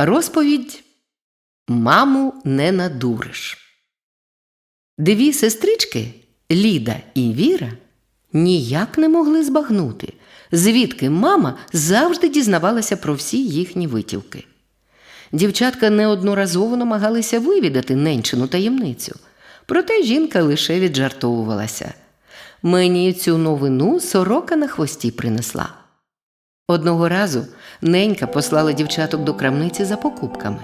Розповідь Маму не надуриш. Дві сестрички Ліда і Віра ніяк не могли збагнути, звідки мама завжди дізнавалася про всі їхні витівки. Дівчатка неодноразово намагалися вивідати ненчину таємницю, проте жінка лише віджартовувалася. Мені цю новину сорока на хвості принесла. Одного разу ненька послала дівчаток до крамниці за покупками.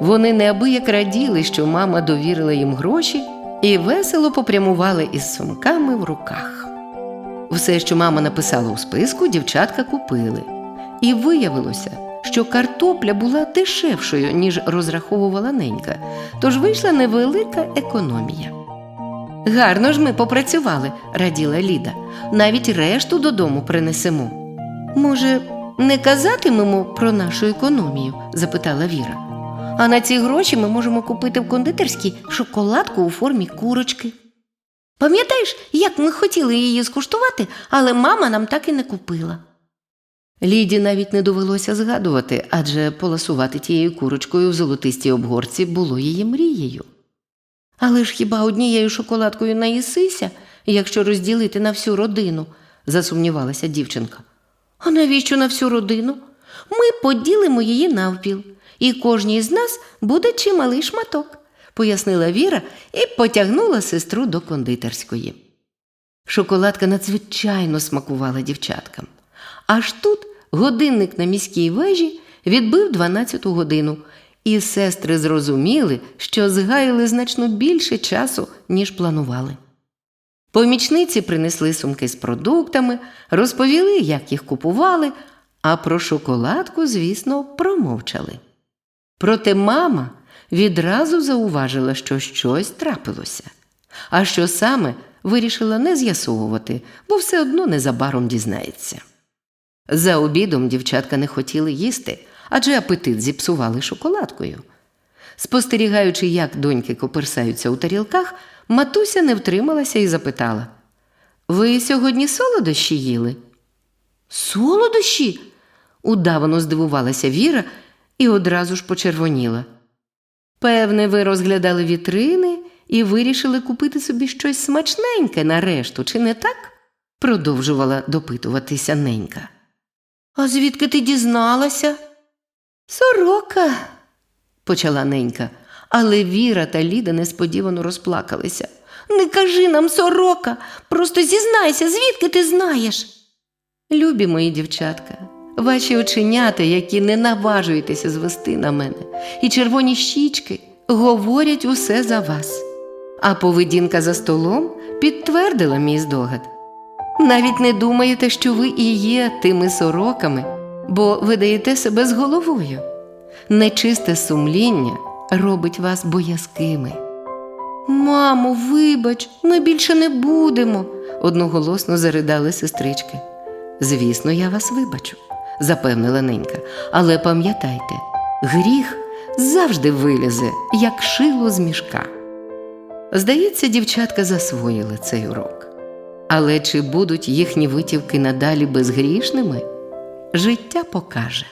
Вони неабияк раділи, що мама довірила їм гроші, і весело попрямували із сумками в руках. Все, що мама написала у списку, дівчатка купили. І виявилося, що картопля була дешевшою, ніж розраховувала ненька, тож вийшла невелика економія. Гарно ж ми попрацювали, раділа Ліда. Навіть решту додому принесемо. Може, не казатимемо про нашу економію? запитала Віра. А на ці гроші ми можемо купити в кондитерській шоколадку у формі курочки. Пам'ятаєш, як ми хотіли її скуштувати, але мама нам так і не купила. Ліді навіть не довелося згадувати, адже поласувати тією курочкою в золотистій обгорці було її мрією. Але ж хіба однією шоколадкою наїсися, якщо розділити на всю родину, засумнівалася дівчинка. А навіщо на всю родину? Ми поділимо її навпіл, і кожній з нас буде чималий шматок, пояснила Віра і потягнула сестру до кондитерської. Шоколадка надзвичайно смакувала дівчаткам. Аж тут годинник на міській вежі відбив 12 годину, і сестри зрозуміли, що згаяли значно більше часу, ніж планували. Помічниці принесли сумки з продуктами, розповіли, як їх купували, а про шоколадку, звісно, промовчали. Проте мама відразу зауважила, що щось трапилося, а що саме вирішила не з'ясовувати, бо все одно незабаром дізнається. За обідом дівчатка не хотіли їсти, адже апетит зіпсували шоколадкою. Спостерігаючи, як доньки коперсаються у тарілках, матуся не втрималася і запитала: Ви сьогодні солодощі їли? Солодощі? удавано здивувалася Віра і одразу ж почервоніла. Певне, ви розглядали вітрини і вирішили купити собі щось смачненьке на решту, чи не так? продовжувала допитуватися ненька. А звідки ти дізналася? Сорока, почала ненька, але Віра та Ліда несподівано розплакалися. Не кажи нам, сорока, просто зізнайся, звідки ти знаєш? Любі мої дівчатка, ваші оченята, які не наважуєтеся звести на мене, і червоні щічки говорять усе за вас. А поведінка за столом підтвердила мій здогад. Навіть не думаєте, що ви і є тими сороками, бо видаєте себе з головою. Нечисте сумління робить вас боязкими. Мамо, вибач, ми більше не будемо, одноголосно заридали сестрички. Звісно, я вас вибачу, запевнила ненька, але пам'ятайте, гріх завжди вилізе, як шило з мішка. Здається, дівчатка засвоїли цей урок. Але чи будуть їхні витівки надалі безгрішними? Життя покаже.